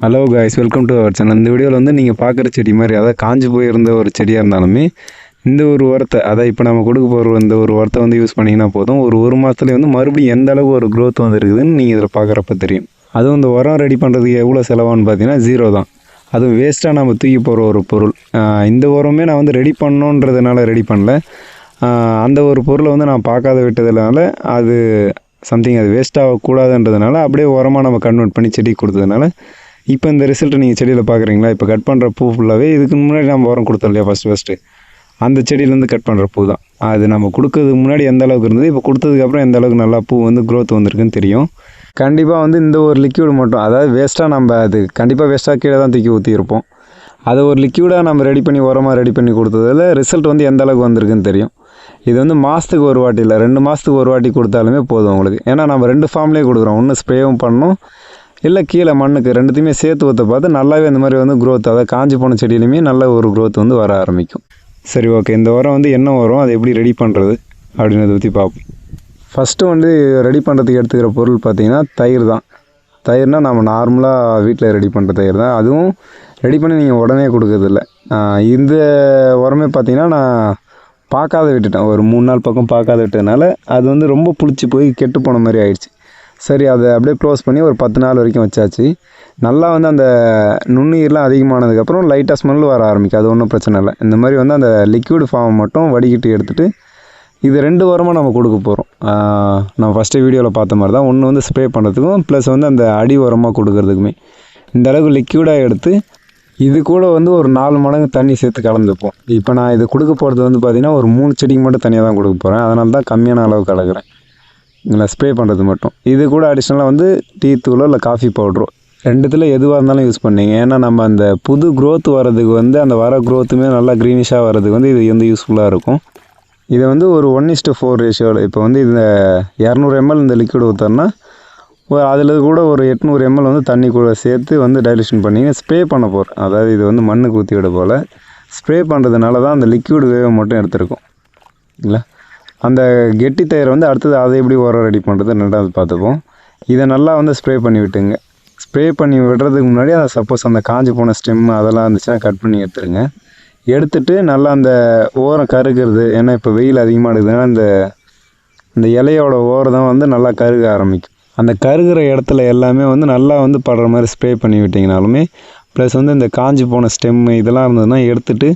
Hello guys welcome to our channel இந்த வீடியோவில் வந்து நீங்கள் பார்க்குற செடி மாதிரி அதாவது காஞ்சு போயிருந்த ஒரு செடியாக இருந்தாலுமே இந்த ஒரு உரத்தை அதாவது இப்போ நம்ம கொடுக்க போகிற இந்த ஒரு உரத்தை வந்து யூஸ் பண்ணிங்கன்னா போதும். ஒரு ஒரு மாதத்துலேயே வந்து மறுபடியும் எந்த அளவு ஒரு க்ரோத் வந்துருக்குதுன்னு நீங்கள் இதில் பார்க்குறப்ப தெரியும். அதுவும் இந்த உரம் ரெடி பண்ணுறதுக்கு எவ்வளோ செலவான்னு பார்த்தீங்கன்னா ஜீரோ தான். அதுவும் வேஸ்ட்டாக நம்ம தூக்கி போகிற ஒரு பொருள். இந்த உரமே நான் வந்து ரெடி பண்ணணுன்றதுனால ரெடி பண்ணல. அந்த ஒரு பொருளை வந்து நான் பார்க்காத விட்டதுனால அது சம்திங் அது வேஸ்ட் ஆகக்கூடாதுன்றதுனால அப்படியே உரமாக நம்ம கன்வெர்ட் பண்ணி செடி கொடுத்ததுனால இப்போ இந்த ரிசல்ட்டை நீங்கள் செடியில் பார்க்குறீங்களா? இப்போ கட் பண்ணுற பூ ஃபுல்லாகவே இதுக்கு முன்னாடி நம்ம உரம் கொடுத்தோம் இல்லையா ஃபஸ்ட்டு ஃபஸ்ட்டு அந்த செடியிலேருந்து கட் பண்ணுற பூ தான். அது நம்ம கொடுக்கறதுக்கு முன்னாடி எந்த அளவுக்கு இருந்தது இப்போ கொடுத்ததுக்கப்புறம் எந்த அளவுக்கு நல்லா பூ வந்து க்ரோத் வந்திருக்குன்னு தெரியும். கண்டிப்பாக வந்து இந்த ஒரு லிக்யூடு மட்டும் அதாவது வேஸ்ட்டாக நம்ம அது கண்டிப்பாக வேஸ்ட்டாக கீழே தான் தூக்கி ஊற்றியிருப்போம் அதை ஒரு லிக்யூடாக நம்ம ரெடி பண்ணி உரமாக ரெடி பண்ணி கொடுத்ததில் ரிசல்ட் வந்து எந்த அளவுக்கு வந்திருக்குன்னு தெரியும். இது வந்து மாதத்துக்கு ஒரு வாட்டி இல்லை ரெண்டு மாதத்துக்கு ஒரு வாட்டி கொடுத்தாலுமே போதும் உங்களுக்கு. ஏன்னா நம்ம ரெண்டு ஃபார்ம்லேயே கொடுக்குறோம். ஒன்று ஸ்ப்ரேவும் பண்ணணும் இல்லை கீழே மண்ணுக்கு ரெண்டுத்தையுமே சேர்த்து ஊற்ற பார்த்து நல்லாவே இந்த மாதிரி வந்து க்ரோத் அதாவது காஞ்சி போன செடியிலையுமே நல்ல ஒரு க்ரோத் வந்து வர ஆரம்பிக்கும். சரி ஓகே இந்த உரம் வந்து என்ன உரம் அதை எப்படி ரெடி பண்ணுறது அப்படின்றத பற்றி பார்ப்போம். ஃபஸ்ட்டு வந்து ரெடி பண்ணுறதுக்கு எடுத்துக்கிற பொருள் பார்த்தீங்கன்னா தயிர் தான். தயிர்னால் நம்ம நார்மலாக வீட்டில் ரெடி பண்ணுற தயிர் தான். அதுவும் ரெடி பண்ணி நீங்கள் உடனே கொடுக்கறதில்ல. இந்த உரமே பார்த்திங்கன்னா நான் பார்க்காத விட்டுட்டேன். ஒரு மூணு நாள் பக்கம் பார்க்காத விட்டதுனால அது வந்து ரொம்ப புளிச்சு போய் கெட்டு போன மாதிரி ஆயிடுச்சு. சரி அதை அப்படியே க்ளோஸ் பண்ணி ஒரு பத்து நாள் வரைக்கும் வச்சாச்சு. நல்லா வந்து அந்த நுண்ணுயிர்லாம் அதிகமானதுக்கப்புறம் லைட்டாக ஸ்மெல் வர ஆரம்பிக்கும். அது ஒன்றும் பிரச்சனை இல்லை. இந்த மாதிரி வந்து அந்த லிக்விட் ஃபார்ம் மட்டும் வடிகட்டி எடுத்துகிட்டு இது ரெண்டு வாரமாக நம்ம கொடுக்க போகிறோம் நான் ஃபஸ்ட்டு வீடியோவில் பார்த்த மாதிரி தான் ஒன்று வந்து ஸ்ப்ரே பண்ணுறதுக்கும் ப்ளஸ் வந்து அந்த அடி உரமாக கொடுக்கறதுக்குமே. இந்த அளவுக்கு லிக்யூடாக எடுத்து இது கூட வந்து ஒரு நாலு மடங்கு தண்ணி சேர்த்து கலந்துப்போம். இப்போ நான் இது கொடுக்க போகிறது வந்து பார்த்திங்கன்னா ஒரு மூணு செடிக்கு மட்டும் தனியாக தான் கொடுக்க போகிறேன் அதனால தான் கம்மியான அளவு கலக்கிறேன். இல்லை ஸ்ப்ரே பண்ணுறது மட்டும். இது கூட அடிஷ்னலாக வந்து டீ தூளோ இல்லை காஃபி பவுட்ரோ ரெண்டுத்தில் எதுவாக இருந்தாலும் யூஸ் பண்ணிங்க. ஏன்னா நம்ம அந்த புது க்ரோத் வர்றதுக்கு வந்து அந்த வர க்ரோத்துமே நல்லா க்ரீனிஷாக வர்றதுக்கு வந்து இது வந்து யூஸ்ஃபுல்லாக இருக்கும். இதை வந்து ஒரு ஒன் இஸ்ட்டு ஃபோர் ரேஷியோவில் இப்போ வந்து இந்த இரநூறு எம்எல் இந்த லிக்விட் ஊற்றோன்னா ஒரு அதில் கூட ஒரு எட்நூறு எம்எல் வந்து தண்ணி கூட சேர்த்து வந்து டைலூஷன் பண்ணி ஸ்ப்ரே பண்ண போகிறேன் அதாவது இது வந்து மண்ணுக்கு ஊற்றி விட போல். ஸ்ப்ரே பண்ணுறதுனால தான் அந்த லிக்விட் வேவை மட்டும் எடுத்திருக்கும். இல்லை அந்த கெட்டி தயிர் வந்து அடுத்தது அதை எப்படி உரம் ரெடி பண்ணுறது ரெண்டாவது பார்த்துப்போம். இதை நல்லா வந்து ஸ்ப்ரே பண்ணி விட்டுங்க ஸ்ப்ரே பண்ணி விடுறதுக்கு முன்னாடி அதை சப்போஸ் அந்த காஞ்சி போன ஸ்டெம் அதெல்லாம் இருந்துச்சுன்னா கட் பண்ணி எடுத்துருங்க. எடுத்துட்டு நல்லா அந்த ஓரம் கருகிறது. ஏன்னா இப்போ வெயில் அதிகமாக இருக்குதுன்னா இந்த இந்த இலையோட ஓரம் தான் வந்து நல்லா கருக ஆரம்பிக்கும். அந்த கருகிற இடத்துல எல்லாமே வந்து நல்லா வந்து படுற மாதிரி ஸ்ப்ரே பண்ணி விட்டிங்கனாலுமே ப்ளஸ் வந்து இந்த காஞ்சி போன ஸ்டெம்மு இதெல்லாம் இருந்ததுன்னா எடுத்துட்டு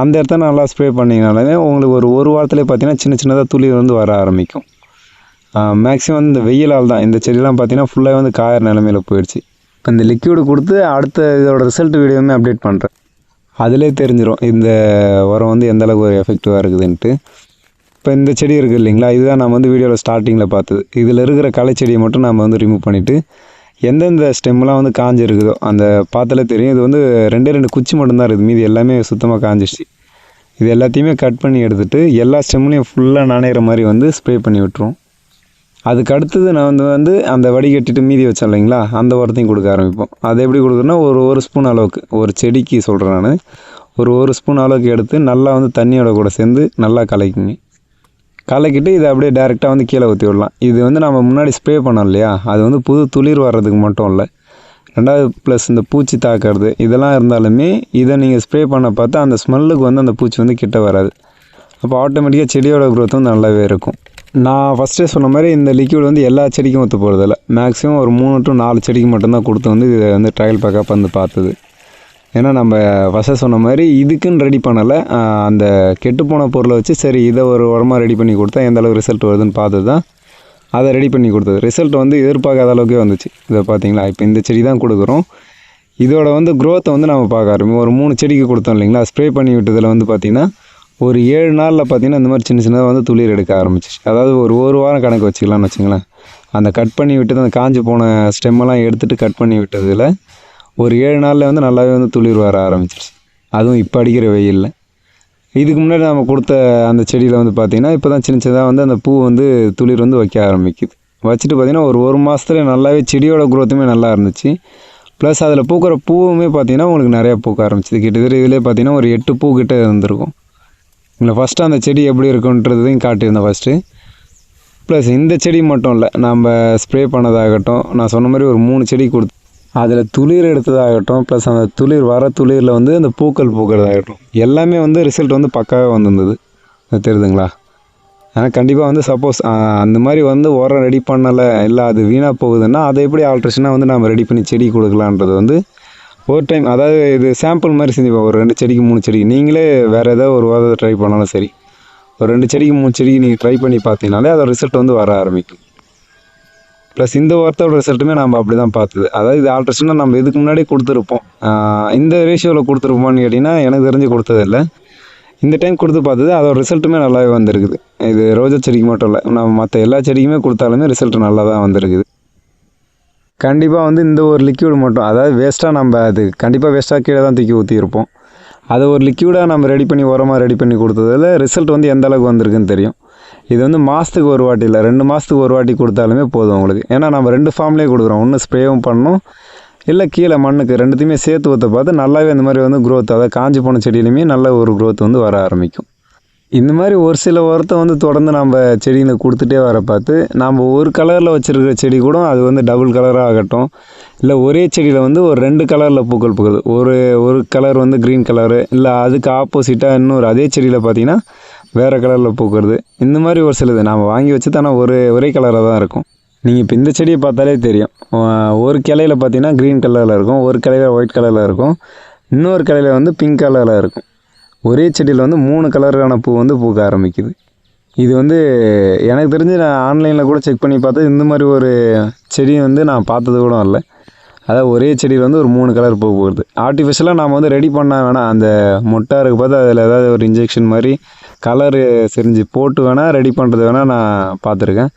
அந்த இடத்த நல்லா ஸ்ப்ரே பண்ணிங்கனாலுமே உங்களுக்கு ஒரு ஒரு வாரத்துலேயே பார்த்தீங்கன்னா சின்ன சின்னதாக துளி வந்து வர ஆரம்பிக்கும். மேக்ஸிமம் இந்த வெயிலால் தான். இந்த செடியெலாம் பார்த்தீங்கன்னா ஃபுல்லாக வந்து காயற நிலமையில் போயிடுச்சு. இப்போ இந்த லிக்யூடு கொடுத்து அடுத்த இதோட ரிசல்ட் வீடியோவுமே அப்டேட் பண்ணுறேன் அதிலே தெரிஞ்சிடும் இந்த உரம் வந்து எந்தளவுக்கு ஒரு எஃபெக்டிவாக இருக்குதுன்ட்டு. இப்போ இந்த செடி இருக்குது இல்லைங்களா? இதுதான் நம்ம வந்து வீடியோவில் ஸ்டார்டிங்கில் பார்த்தது. இதில் இருக்கிற களை செடியை மட்டும் நம்ம வந்து ரிமூவ் பண்ணிவிட்டு எந்தெந்த ஸ்டெம்லாம் வந்து காஞ்சிருக்குதோ அந்த பார்த்தாலே தெரியும். இது வந்து ரெண்டே ரெண்டு குச்சி மட்டும்தான் இருக்குது. மீதி எல்லாமே சுத்தமாக காஞ்சிடுச்சு இது எல்லாத்தையுமே கட் பண்ணி எடுத்துகிட்டு எல்லா ஸ்டெம்லையும் ஃபுல்லாக நனைகிற மாதிரி வந்து ஸ்ப்ரே பண்ணி விட்டுருவோம். அதுக்கு அடுத்தது நான் வந்து வந்து அந்த வடிகட்டிட்டு மீதி வச்சேன் இல்லைங்களா? அந்த உரத்தையும் கொடுக்க ஆரம்பிப்போம். அது எப்படி கொடுக்குறேன்னா ஒரு ஒரு ஸ்பூன் அளவுக்கு ஒரு செடிக்கு சொல்கிறேன் நான். ஒரு ஒரு ஸ்பூன் அளவுக்கு எடுத்து நல்லா வந்து தண்ணியோட கூட சேர்ந்து நல்லா கலக்குங்க. கலக்கிட்டு இதை அப்படியே டேரெக்டாக வந்து கீழே ஊற்றி விடலாம். இது வந்து நம்ம முன்னாடி ஸ்ப்ரே பண்ணோம் இல்லையா? அது வந்து புது துளிர் வர்றதுக்கு மட்டும் இல்லை. ரெண்டாவது ப்ளஸ் இந்த பூச்சி தாக்கிறது இதெல்லாம் இருந்தாலுமே இதை நீங்கள் ஸ்ப்ரே பண்ண பார்த்தா அந்த ஸ்மெல்லுக்கு வந்து அந்த பூச்சி வந்து கிட்ட வராது. அப்போ ஆட்டோமேட்டிக்காக செடியோட growth வந்து நல்லாவே இருக்கும். நான் ஃபஸ்ட்டே சொன்ன மாதிரி இந்த லிக்யூட் வந்து எல்லா செடிக்கும் ஒத்து போகிறதில்ல மேக்ஸிமம் ஒரு மூணு டு நாலு செடிக்கு மட்டும்தான் கொடுத்து வந்து இதை வந்து ட்ரையல் பேக்கப் வந்து பார்த்தது. ஏன்னா நம்ம வச சொன்ன மாதிரி இதுக்குன்னு ரெடி பண்ணலை. அந்த கெட்டுப்போன பொருளை வச்சு சரி இதை ஒரு உரமாக ரெடி பண்ணி கொடுத்தா எந்த அளவுக்கு ரிசல்ட் வருதுன்னு பார்த்து தான் அதை ரெடி பண்ணி கொடுத்தது. ரிசல்ட் வந்து எதிர்பார்க்காத அளவுக்கே வந்துச்சு. இதை பார்த்தீங்களா? இப்போ இந்த செடி தான் கொடுக்குறோம். இதோட வந்து க்ரோத்தை வந்து நம்ம பார்க்க ஆரம்பிக்கும் ஒரு மூணு செடிக்கு கொடுத்தோம் இல்லைங்களா? ஸ்ப்ரே பண்ணி விட்டதில் வந்து பார்த்திங்கன்னா ஒரு ஏழு நாளில் பார்த்தீங்கன்னா இந்த மாதிரி சின்ன சின்னதாக வந்து துளிர் எடுக்க ஆரம்பிச்சிச்சு. அதாவது ஒரு ஒரு வாரம் கணக்கு வச்சுக்கலாம்னு வச்சுங்களேன். அந்த கட் பண்ணி விட்டது அந்த காஞ்சி போன ஸ்டெம்மெல்லாம் எடுத்துகிட்டு கட் பண்ணி விட்டதில் ஒரு ஏழு நாளில் வந்து நல்லாவே வந்து துளிர் வர ஆரம்பிச்சிருச்சு. அதுவும் இப்போ அடிக்கிற வெயிலில். இதுக்கு முன்னாடி நம்ம கொடுத்த அந்த செடியில் வந்து பார்த்திங்கன்னா இப்போ தான் சின்ன சின்னதாக வந்து அந்த பூ வந்து துளிர் வந்து வைக்க ஆரம்பிக்குது. வச்சுட்டு பார்த்திங்கன்னா ஒரு ஒரு மாதத்துல நல்லாவே செடியோட குரோத்துமே நல்லா இருந்துச்சு. ப்ளஸ் அதில் பூக்கிற பூவுமே பார்த்திங்கன்னா உங்களுக்கு நிறையா பூக்க ஆரம்பிச்சிது. கிட்டத்தட்ட இதிலே பார்த்திங்கன்னா ஒரு எட்டு பூ கிட்டே இருந்திருக்கும். இல்லை ஃபஸ்ட்டு அந்த செடி எப்படி இருக்குன்றதையும் காட்டியிருந்தேன் ஃபஸ்ட்டு ப்ளஸ் இந்த செடி மட்டும் இல்லை நம்ம ஸ்ப்ரே பண்ணதாகட்டும் நான் சொன்ன மாதிரி ஒரு மூணு செடி கொடுத்து அதில் துளிர் எடுத்ததாகட்டும் ப்ளஸ் அந்த துளிர் வர துளிரில் வந்து அந்த பூக்கள் பூக்கிறதாகட்டும் எல்லாமே வந்து ரிசல்ட் வந்து பக்காவாக வந்திருந்தது. தெரியுதுங்களா? ஆனால் கண்டிப்பாக வந்து சப்போஸ் அந்த மாதிரி வந்து உரம் ரெடி பண்ணலை இல்லை அது வீணாக போகுதுன்னா அதை எப்படி ஆல்ட்ரேஷனாக வந்து நம்ம ரெடி பண்ணி செடி கொடுக்கலான்றது வந்து ஒரு டைம் அதாவது இது சாம்பிள் மாதிரி செஞ்சுப்போம். ஒரு ரெண்டு செடிக்கு மூணு செடிக்கு நீங்களே வேறு ஏதாவது ஒரு வாரத்தை ட்ரை பண்ணாலும் சரி. ஒரு ரெண்டு செடிக்கு மூணு செடிக்கு நீங்கள் ட்ரை பண்ணி பார்த்தீங்கனாலே அதோட ரிசல்ட் வந்து வர ஆரம்பிக்கும். ப்ளஸ் இந்த வாரத்தோட ரிசல்ட்டுமே நம்ம அப்படி தான் பார்த்தது. அதாவது இது ஆல்ட்ரேஷனாக நம்ம இதுக்கு முன்னாடி கொடுத்துருப்போம். இந்த ரேஷியோவில் கொடுத்துருப்போம்னு கேட்டிங்கன்னா எனக்கு தெரிஞ்சு கொடுத்ததில்ல. இந்த டைம் கொடுத்து பார்த்தது அதோட ரிசல்ட்டுமே நல்லாவே வந்திருக்குது. இது ரோஜா செடிக்கு மட்டும் இல்லை நம்ம மற்ற எல்லா செடிக்குமே கொடுத்தாலுமே ரிசல்ட் நல்லா தான் வந்திருக்குது. கண்டிப்பாக வந்து இந்த ஒரு லிக்யூடு மட்டும் அதாவது வேஸ்ட்டாக நம்ம அது கண்டிப்பாக வேஸ்ட்டாக கீழே தான் தூக்கி ஊற்றிருப்போம் அதை ஒரு லிக்யூடாக நம்ம ரெடி பண்ணி உரமாக ரெடி பண்ணி கொடுத்ததில் ரிசல்ட் வந்து எந்த அளவுக்கு வந்திருக்குன்னு தெரியும். இது வந்து மாதத்துக்கு ஒரு வாட்டி இல்லை ரெண்டு மாதத்துக்கு ஒரு வாட்டி கொடுத்தாலுமே போதும் உங்களுக்கு. ஏன்னா நம்ம ரெண்டு ஃபார்ம்லேயே கொடுக்குறோம். ஒன்று ஸ்ப்ரேவும் பண்ணணும். இல்லை கீழே மண்ணுக்கு ரெண்டுத்தையுமே சேர்த்து ஊற்ற பார்த்து நல்லாவே இந்த மாதிரி வந்து க்ரோத் அதாவது காஞ்சி போன செடியிலுமே நல்ல ஒரு க்ரோத் வந்து வர ஆரம்பிக்கும். இந்த மாதிரி ஒரு சில உரத்தை வந்து தொடர்ந்து நம்ம செடியில் கொடுத்துட்டே வர பார்த்து நம்ம ஒரு கலரில் வச்சுருக்கிற செடி கூட அது வந்து டபுள் கலராக ஆகட்டும். இல்லை ஒரே செடியில் வந்து ஒரு ரெண்டு கலரில் பூக்கள் பூக்குது. ஒரு ஒரு கலர் வந்து க்ரீன் கலரு இல்லை அதுக்கு ஆப்போசிட்டாக இன்னொரு அதே செடியில் பார்த்தீங்கன்னா வேறு கலரில் பூக்கிறது. இந்த மாதிரி ஒரு சிலது நாம் வாங்கி வச்சு தானே ஒரு ஒரே கலராக தான் இருக்கும். நீங்கள் இப்போ இந்த செடியை பார்த்தாலே தெரியும். ஒரு கிளையில் பார்த்தீங்கன்னா க்ரீன் கலரில் இருக்கும். ஒரு கிளையில் ஒயிட் கலரில் இருக்கும். இன்னொரு கிளையில் வந்து பிங்க் கலரில் இருக்கும். ஒரே செடியில் வந்து மூணு கலரான பூ வந்து பூக்க ஆரம்பிக்குது. இது வந்து எனக்கு தெரிஞ்சு நான் ஆன்லைனில் கூட செக் பண்ணி பார்த்தா இந்த மாதிரி ஒரு செடி வந்து நான் பார்த்தது கூட இல்லை. அதாவது ஒரே செடியில் வந்து ஒரு மூணு கலர் பூ போகுது ஆர்டிஃபிஷியலாக நாம் வந்து ரெடி பண்ண வேணாம். அந்த மொட்டை பார்த்து அதில் ஏதாவது ஒரு இன்ஜெக்ஷன் மாதிரி கலரு செஞ்சு போட்டு வேணால் ரெடி பண்ணுறது வேணால் நான் பார்த்துருக்கேன்.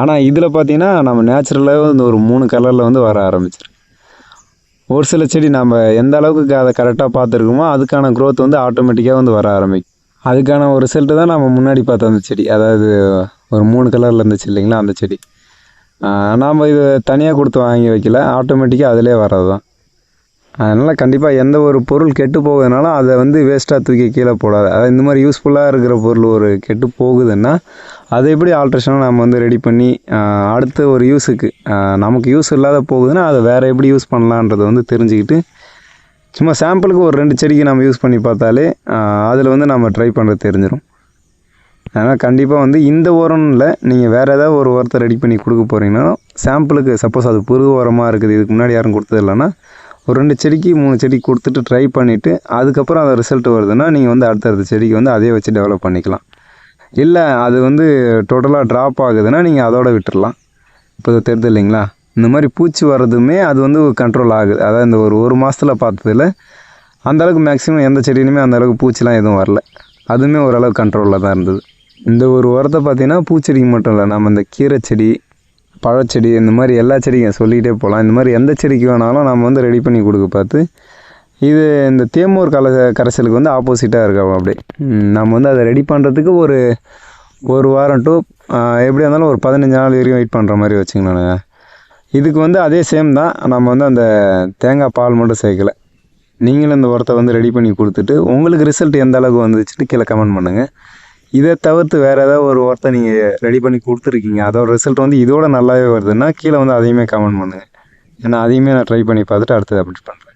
ஆனால் இதில் பார்த்தீங்கன்னா நம்ம நேச்சுரலாகவே வந்து ஒரு மூணு கலரில் வந்து வர ஆரம்பிச்சிருக்கு. ஒரு சில செடி நம்ம எந்த அளவுக்கு அதை கரெக்டாக பார்த்துருக்கோமோ அதுக்கான க்ரோத் வந்து ஆட்டோமேட்டிக்காக வந்து வர ஆரம்பிக்கும். அதுக்கான ஒரு ரிசல்ட்டு தான் நம்ம முன்னாடி பார்த்த அந்த செடி. அதாவது ஒரு மூணு கலரில் இருந்துச்சு இல்லைங்களா அந்த செடி. நாம் இது தனியாக கொடுத்து வாங்கி வைக்கல. ஆட்டோமேட்டிக்காக அதிலே வர்றது தான் அதனால் கண்டிப்பாக எந்த ஒரு பொருள் கெட்டு போகுதுனாலும் அதை வந்து வேஸ்ட்டாக தூக்கி கீழே போடாது. அதாவது இந்த மாதிரி யூஸ்ஃபுல்லாக இருக்கிற பொருள் ஒரு கெட்டு போகுதுன்னா அதை எப்படி ஆல்ட்ரேஷனாக நம்ம வந்து ரெடி பண்ணி அடுத்த ஒரு யூஸுக்கு நமக்கு யூஸ் இல்லாத போகுதுன்னா அதை வேறு எப்படி யூஸ் பண்ணலான்றதை வந்து தெரிஞ்சுக்கிட்டு சும்மா சாம்பிளுக்கு ஒரு ரெண்டு செடிக்கு நம்ம யூஸ் பண்ணி பார்த்தாலே அதில் வந்து நம்ம ட்ரை பண்ணுறது தெரிஞ்சிடும் அதனால் கண்டிப்பாக வந்து இந்த உரம் இல்லை நீங்கள் வேறு ஏதாவது ஒரு உரத்தை ரெடி பண்ணி கொடுக்க போகிறீங்கன்னா சாம்பிளுக்கு சப்போஸ் அது புது உரமாக இருக்குது இதுக்கு முன்னாடி யாரும் கொடுத்தது இல்லைன்னா ஒரு ரெண்டு செடிக்கு மூணு செடி கொடுத்துட்டு ட்ரை பண்ணிவிட்டு அதுக்கப்புறம் அது ரிசல்ட் வருதுன்னா நீங்கள் வந்து அடுத்தடுத்த செடிக்கு வந்து அதே வச்சு டெவலப் பண்ணிக்கலாம். இல்லை அது வந்து டோட்டலாக ட்ராப் ஆகுதுன்னா நீங்கள் அதோட விட்டுடலாம் இப்போ தெரியுது இல்லைங்களா? இந்த மாதிரி பூச்சி வர்றதுமே அது வந்து கண்ட்ரோல் ஆகுது. அதாவது இந்த ஒரு ஒரு மாதத்தில் பார்த்ததுல அந்த அளவுக்கு மேக்ஸிமம் எந்த செடியிலுமே அந்தளவுக்கு பூச்சிலாம் எதுவும் வரல. அதுவுமே ஓரளவு கண்ட்ரோலில் தான் இருந்தது. இந்த ஒரு உரத்தை பார்த்தீங்கன்னா பூச்செடிக்கு மட்டும் இல்லை நம்ம இந்த கீரை செடி பழச்செடி இந்த மாதிரி எல்லா செடிக்கும் சொல்லிக்கிட்டே போகலாம். இந்த மாதிரி எந்த செடிக்கு வேணாலும் நம்ம வந்து ரெடி பண்ணி கொடுக்க பார்த்து இது இந்த தேமூர் கல கரைசலுக்கு வந்து ஆப்போசிட்டாக இருக்கா அப்படி நம்ம வந்து அதை ரெடி பண்ணுறதுக்கு ஒரு ஒரு வாரம் டூ எப்படியா இருந்தாலும் ஒரு பதினஞ்சு நாள் வரைக்கும் வெயிட் பண்ணுற மாதிரி வச்சுங்களேன் இதுக்கு வந்து அதே சேம் தான். நம்ம வந்து அந்த தேங்காய் பால் மட்டும் சேர்க்கல. நீங்களும் இந்த உரத்தை வந்து ரெடி பண்ணி கொடுத்துட்டு உங்களுக்கு ரிசல்ட் எந்த அளவுக்கு வந்துச்சுன்னு கீழே கமெண்ட் பண்ணுங்கள் இதை தவிர்த்து வேறு ஏதாவது ஒரு உரத்தை நீங்கள் ரெடி பண்ணி கொடுத்துருக்கீங்க. அதோட ரிசல்ட் வந்து இதோட நல்லாவே வருதுன்னா கீழே வந்து அதையுமே கமெண்ட் பண்ணுங்கள் ஏன்னா அதையுமே நான் ட்ரை பண்ணி பார்த்துட்டு அடுத்தது அப்டேட் பண்ணுறேன்